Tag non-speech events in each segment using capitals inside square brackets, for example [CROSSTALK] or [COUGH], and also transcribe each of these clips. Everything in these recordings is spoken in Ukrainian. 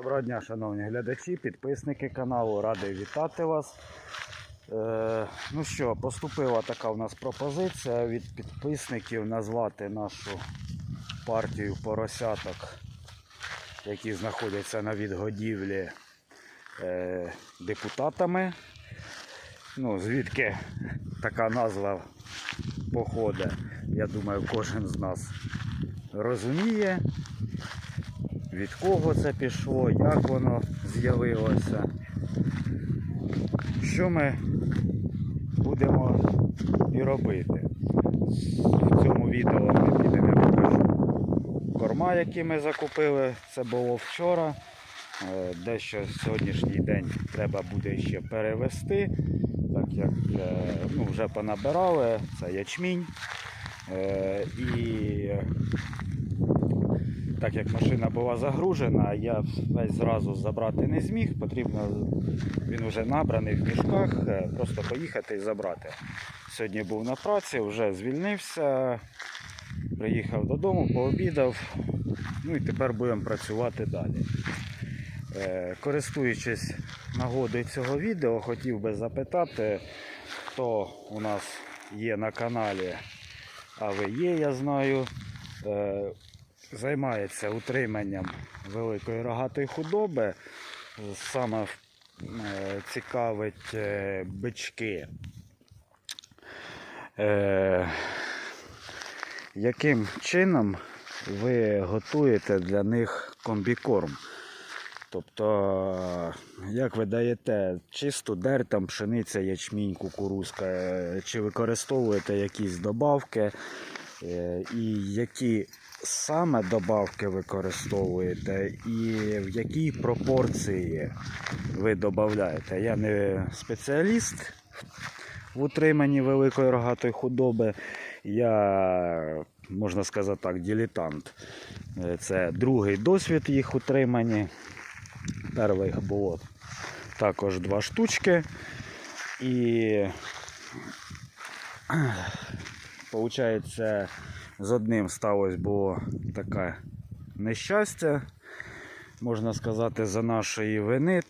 Доброго дня, шановні глядачі, підписники каналу, радий вітати вас. Е, ну що, поступила така у нас пропозиція від підписників назвати нашу партію поросяток, які знаходяться на відгодівлі е, депутатами. Ну, звідки така назва походить, я думаю, кожен з нас розуміє від кого це пішло, як воно з'явилося. Що ми будемо і робити. В цьому відео ми підемо покажу корма, які ми закупили. Це було вчора. Е, Дещо сьогоднішній день треба буде ще перевести, так як е, ну, вже понабирали, це ячмінь. Е, І так як машина була загружена, я весь зразу забрати не зміг. Потрібно, він вже набраний в мішках, е, просто поїхати і забрати. Сьогодні був на праці, вже звільнився, приїхав додому, пообідав. Ну і тепер будемо працювати далі. Е, Користуючись нагодою цього відео, хотів би запитати, хто у нас є на каналі, а ви є, я знаю. Займається утриманням великої рогатої худоби. Саме е, цікавить е, бички. Е, яким чином ви готуєте для них комбікорм? Тобто, як ви даєте чисту дер, там пшениця, ячмінь, кукурузка, чи використовуєте якісь добавки, і які саме добавки використовуєте, і в якій пропорції ви додаєте? Я не спеціаліст в утриманні великої рогатої худоби. Я, можна сказати так, дилетант. Це другий досвід їх утримання. Перших було також два штучки. І Получається, з одним сталося було таке нещастя, можна сказати, за нашої вини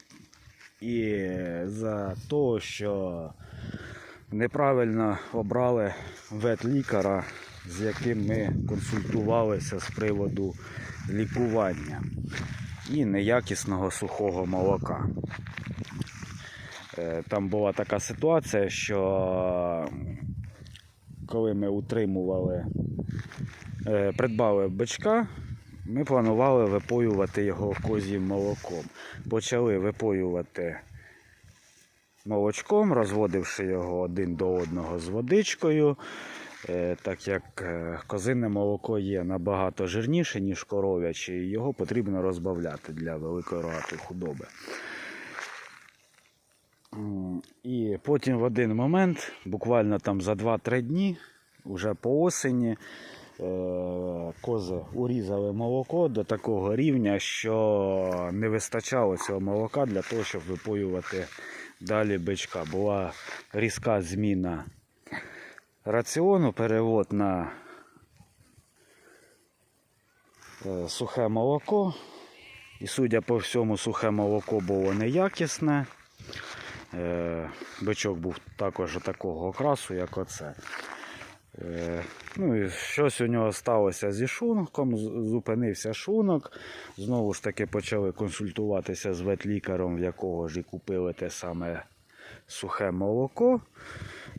і за те, що неправильно обрали ветлікаря, з яким ми консультувалися з приводу лікування і неякісного сухого молока. Е, Там була така ситуація, що коли ми утримували, е, придбали бичка, ми планували випоювати його козім молоком. Почали випоювати молочком, розводивши його один до одного з водичкою. Е, Так як е, козине молоко є набагато жирніше, ніж коров'яче, його потрібно розбавляти для великої рогатої худоби. І потім в один момент, буквально там за 2-3 дні, вже по осені, е, кози урізали молоко до такого рівня, що не вистачало цього молока для того, щоб випоювати далі бичка. Була різка зміна раціону, перевод на е, сухе молоко. І судя по всьому, сухе молоко було неякісне. Е, Бичок був також такого окрасу, як оце. Е, Ну і щось у нього сталося зі шунком, зупинився шунок. Знову ж таки почали консультуватися з ветлікарем, в якого ж і купили те саме сухе молоко.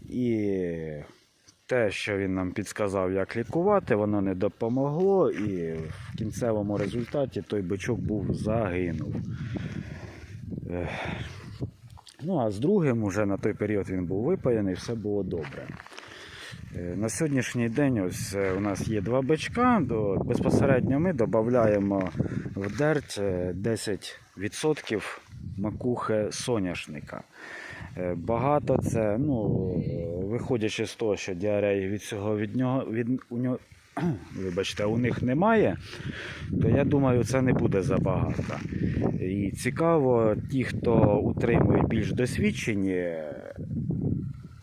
І те, що він нам підказав, як лікувати, воно не допомогло. І в кінцевому результаті той бичок був загинув. Ну, а з другим уже на той період він був випаяний, все було добре. Е, На сьогоднішній день ось е, у нас є два бичка. До, безпосередньо ми додаємо в дерть е, 10% макухи соняшника. Багато це, ну, виходячи з того, що діареї від цього від нього, від, у нього, [CLEARS THROAT] вибачте, у них немає, то я думаю, це не буде забагато. І цікаво, ті, хто утримує більш досвідчені,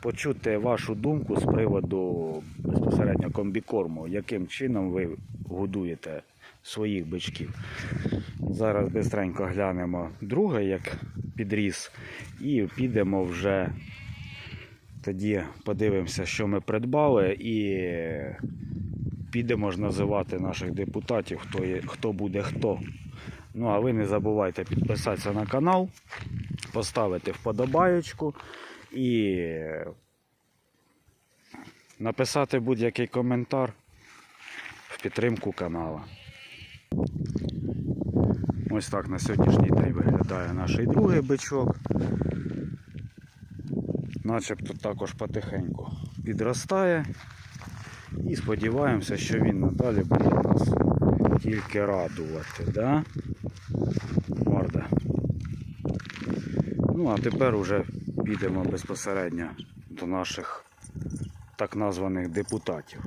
почути вашу думку з приводу безпосередньо комбікорму, яким чином ви годуєте своїх бичків. Зараз бистренько глянемо друге, як підріс, і підемо вже тоді подивимося, що ми придбали, і підемо ж називати наших депутатів, хто, є, хто буде хто. Ну а ви не забувайте підписатися на канал, поставити вподобаєчку і написати будь-який коментар в підтримку канала. Ось так на сьогоднішній день виглядає наш другий бичок. Начебто також потихеньку підростає. І сподіваємося, що він надалі буде нас тільки радувати. Да? Морда. Ну, а тепер уже підемо безпосередньо до наших так названих депутатів.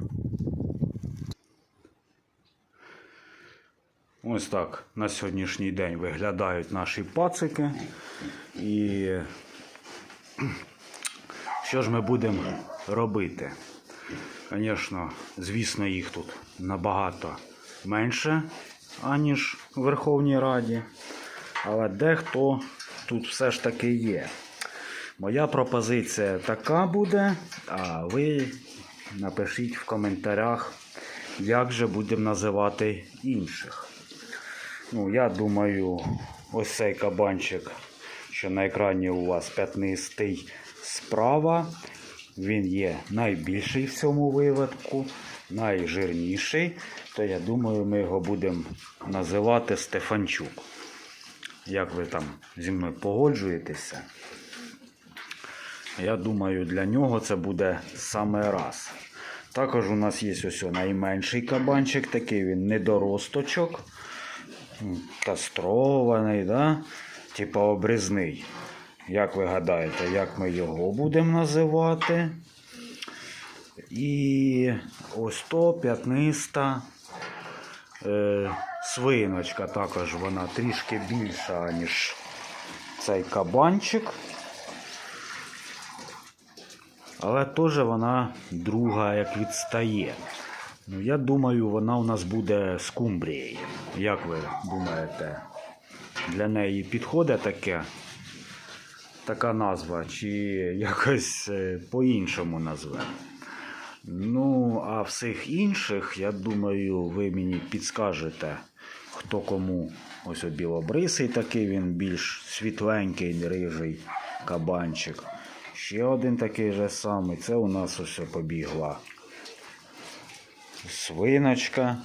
Ось так на сьогоднішній день виглядають наші пацики. І що ж ми будемо робити? Звісно, звісно, їх тут набагато менше, аніж в Верховній Раді. Але дехто тут все ж таки є. Моя пропозиція така буде, а ви напишіть в коментарях, як же будемо називати інших. Ну, я думаю, ось цей кабанчик, що на екрані у вас п'ятнистий справа. Він є найбільший в цьому виводку, найжирніший. То я думаю, ми його будемо називати Стефанчук. Як ви там зі мною погоджуєтеся? Я думаю, для нього це буде саме раз. Також у нас є ось найменший кабанчик, такий він недоросточок, кастрований, да? типа обрізний. Як ви гадаєте, як ми його будемо називати? І ось то п'ятниста е, свиночка, також вона трішки більша, ніж цей кабанчик. Але теж вона друга як відстає. Ну, я думаю, вона у нас буде скумбрією. Як ви думаєте, для неї підходить таке? Така назва, чи якось е, по-іншому назвемо. Ну, а всіх інших, я думаю, ви мені підскажете, хто кому. Ось білобрисий такий, він більш світленький, рижий кабанчик. Ще один такий же самий. Це у нас ось побігла свиночка.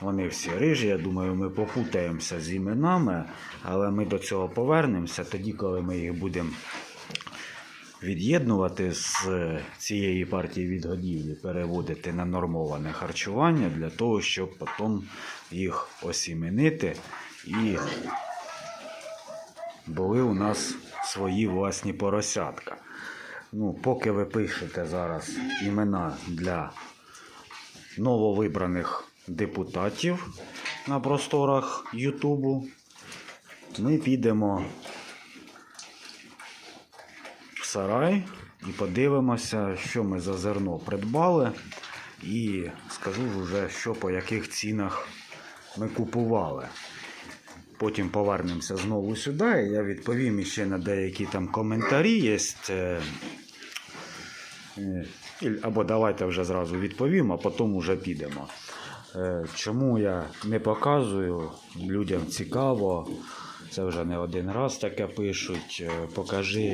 Вони всі рижі, я думаю, ми попутаємося з іменами, але ми до цього повернемося тоді, коли ми їх будемо від'єднувати з цієї партії відгодівлі, переводити на нормоване харчування для того, щоб потім їх осіменити і були у нас свої власні поросятка. Ну, поки ви пишете зараз імена для нововибраних депутатів на просторах Ютубу, ми підемо в сарай і подивимося, що ми за зерно придбали. І скажу вже, що по яких цінах ми купували. Потім повернемося знову сюди, і я відповім іще на деякі там коментарі є. Е, е, Або давайте вже зразу відповім, а потім вже підемо. Е, Чому я не показую? Людям цікаво. Це вже не один раз таке пишуть. Е, Покажи,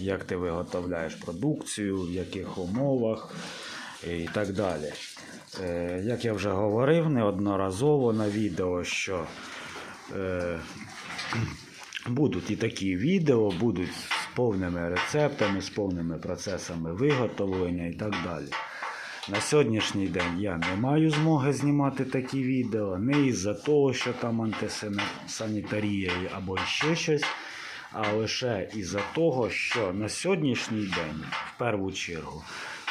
як ти виготовляєш продукцію, в яких умовах і так далі. Е, Як я вже говорив неодноразово на відео, що [CLEARS THROAT] будуть і такі відео, будуть з повними рецептами, з повними процесами виготовлення і так далі. На сьогоднішній день я не маю змоги знімати такі відео, не із-за того, що там антисанітарія або ще щось, а лише із-за того, що на сьогоднішній день, в першу чергу,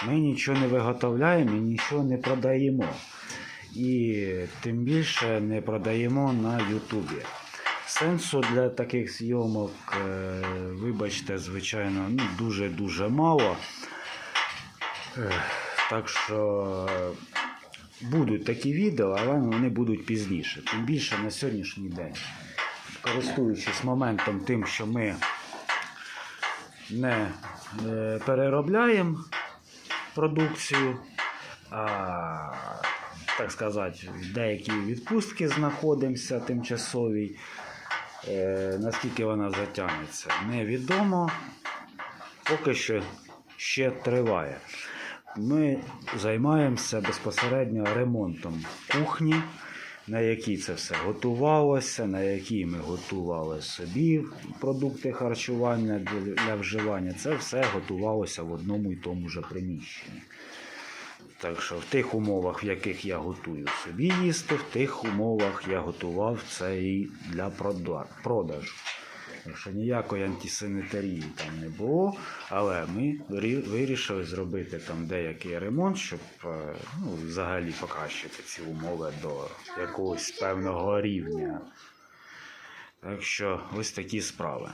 ми нічого не виготовляємо і нічого не продаємо. І тим більше не продаємо на Ютубі. Сенсу для таких зйомок, е, вибачте, звичайно, ну, дуже-дуже мало. Так що е, будуть такі відео, але вони будуть пізніше. Тим більше на сьогоднішній день, користуючись моментом тим, що ми не е, переробляємо продукцію, а так сказати, деякі відпустки знаходимося тимчасовій. Е, наскільки вона затягнеться, невідомо. Поки що ще триває. Ми займаємося безпосередньо ремонтом кухні, на якій це все готувалося, на якій ми готували собі продукти харчування для, вживання. Це все готувалося в одному і тому ж приміщенні. Так що в тих умовах, в яких я готую собі їсти, в тих умовах я готував це і для продажу. Що ніякої антисанітарії там не було, але ми вирішили зробити там деякий ремонт, щоб е, ну, взагалі покращити ці умови до якогось певного рівня. Так що ось такі справи.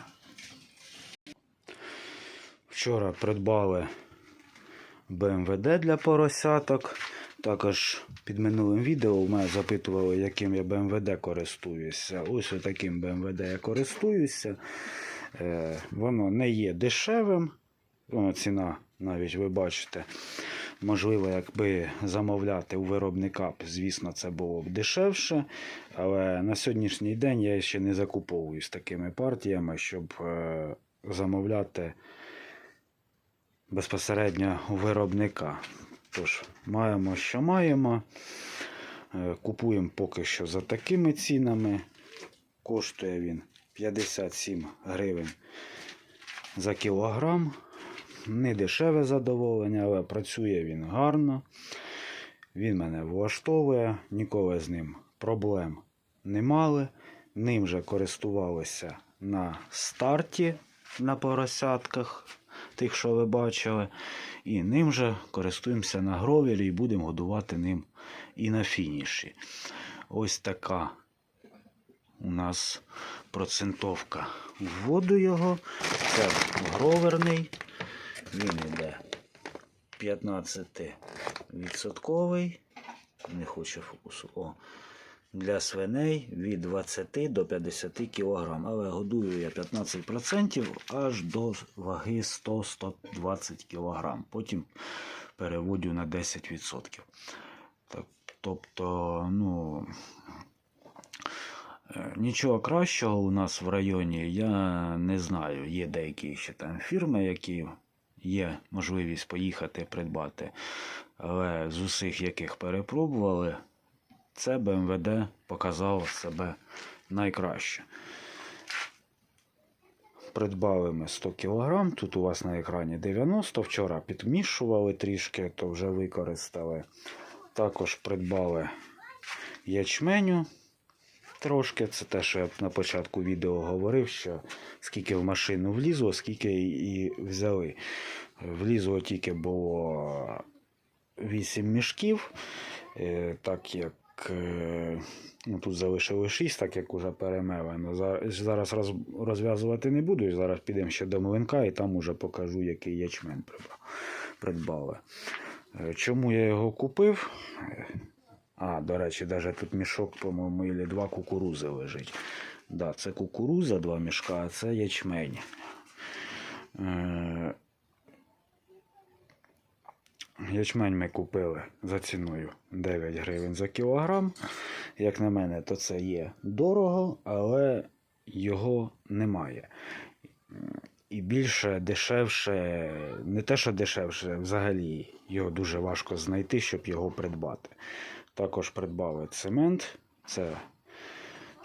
Вчора придбали БМВД для поросяток. Також під минулим відео у мене запитували, яким я БМВД користуюся. Ось таким БМВД я користуюся. Е, воно не є дешевим. Воно ціна, навіть ви бачите. Можливо, якби замовляти у виробника, звісно, це було б дешевше. Але на сьогоднішній день я ще не закуповуюсь такими партіями, щоб е, замовляти безпосередньо у виробника. Тож, маємо, що маємо. Е, Купуємо поки що за такими цінами. Коштує він 57 гривень за кілограм. Не дешеве задоволення, але працює він гарно. Він мене влаштовує, ніколи з ним проблем не мали. Ним же користувалися на старті на поросятках, тих, що ви бачили. І ним же користуємося на гровері і будемо годувати ним і на фініші. Ось така у нас процентовка вводу його. Це гроверний. Він йде 15%. Не хоче фокусу. О. Для свиней від 20 до 50 кг. Але годую я 15% аж до ваги 100-120 кг. Потім переводю на 10%. Так, тобто, ну, е, нічого кращого у нас в районі я не знаю. Є деякі ще там фірми, які є можливість поїхати придбати. Але з усіх, яких перепробували, це БМВД показало себе найкраще. Придбали ми 100 кг. Тут у вас на екрані 90. Вчора підмішували трішки, то вже використали. Також придбали ячменю трошки. Це те, що я на початку відео говорив, що скільки в машину влізло, скільки і взяли. Влізло тільки було 8 мішків, Е, так як ну, тут залишили 6, так як уже перемелено. Зараз розв'язувати не буду. Зараз підемо ще до млинка і там уже покажу, який придбав- придбали. Е, Чому я його купив? Е, А, до речі, навіть тут мішок, по-моєму, і два кукурузи лежить. Да, це кукуруза, два мішка, а це ячмень. Ячмень ми купили за ціною 9 гривень за кілограм. Як на мене, то це є дорого, але його немає. І більше дешевше, не те, що дешевше, взагалі його дуже важко знайти, щоб його придбати. Також придбали цемент. Це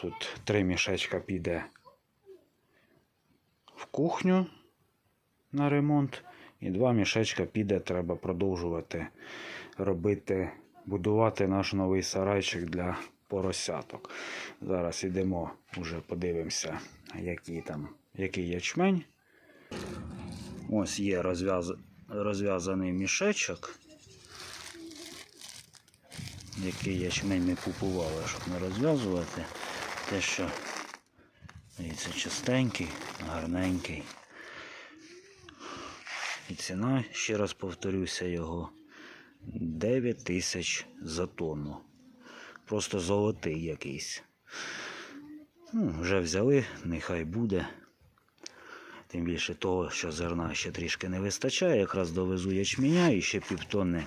тут три мішечка піде в кухню на ремонт. І два мішечка піде, треба продовжувати робити, будувати наш новий сарайчик для поросяток. Зараз йдемо, вже подивимося, який там, який ячмень. Ось є розв'яз... розв'язаний мішечок. Який ячмень ми купували, щоб не розв'язувати. Те, що дивіться, чистенький, гарненький. І ціна, ще раз повторюся, його 9 тисяч за тонну. Просто золотий якийсь. Ну, вже взяли, нехай буде. Тим більше того, що зерна ще трішки не вистачає, якраз довезу ячменя і ще півтонни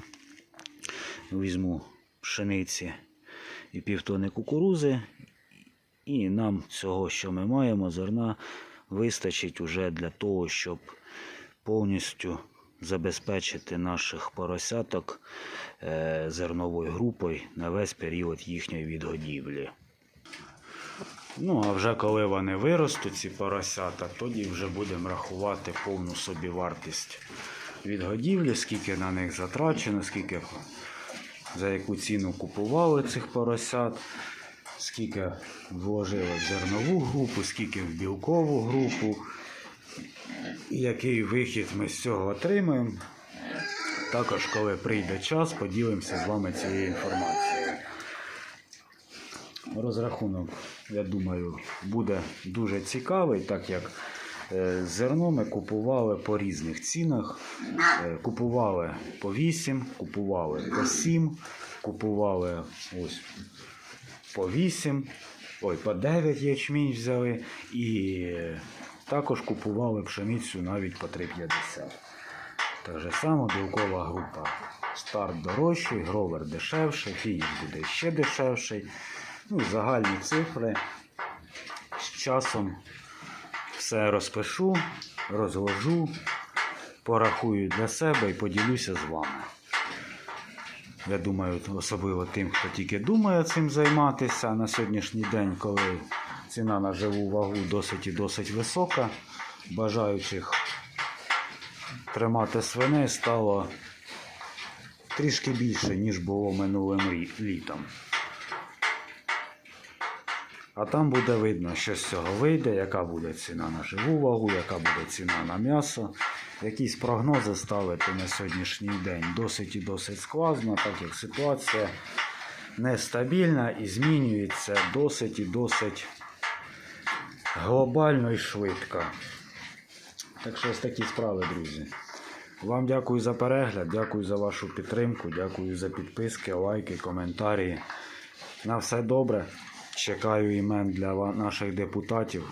візьму пшениці і півтонни кукурузи. І нам цього, що ми маємо, зерна вистачить уже для того, щоб повністю забезпечити наших поросяток е, зерновою групою на весь період їхньої відгодівлі. Ну, а вже коли вони виростуть, ці поросята, тоді вже будемо рахувати повну собівартість відгодівлі, скільки на них затрачено, скільки за яку ціну купували цих поросят, скільки вложили в зернову групу, скільки в білкову групу, який вихід ми з цього отримаємо. Також, коли прийде час, поділимося з вами цією інформацією. Розрахунок, я думаю, буде дуже цікавий, так як е, зерно ми купували по різних цінах. Е, Купували по 8, купували по 7, купували ось по 8, ой, по 9 ячмінь взяли і також купували пшеницю навіть по 3,50. Так же само білкова група. Старт дорожчий, гровер дешевший, фінік буде ще дешевший. Ну, загальні цифри. З часом все розпишу, розложу, порахую для себе і поділюся з вами. Я думаю, особливо тим, хто тільки думає цим займатися на сьогоднішній день, коли ціна на живу вагу досить і досить висока, бажаючих тримати свиней стало трішки більше, ніж було минулим літом. А там буде видно, що з цього вийде, яка буде ціна на живу вагу, яка буде ціна на м'ясо. Якісь прогнози ставити на сьогоднішній день досить і досить складно, так як ситуація нестабільна і змінюється досить і досить глобально і швидко. Так що ось такі справи, друзі. Вам дякую за перегляд, дякую за вашу підтримку, дякую за підписки, лайки, коментарі. На все добре. Чекаю імен для наших депутатів.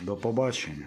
До побачення.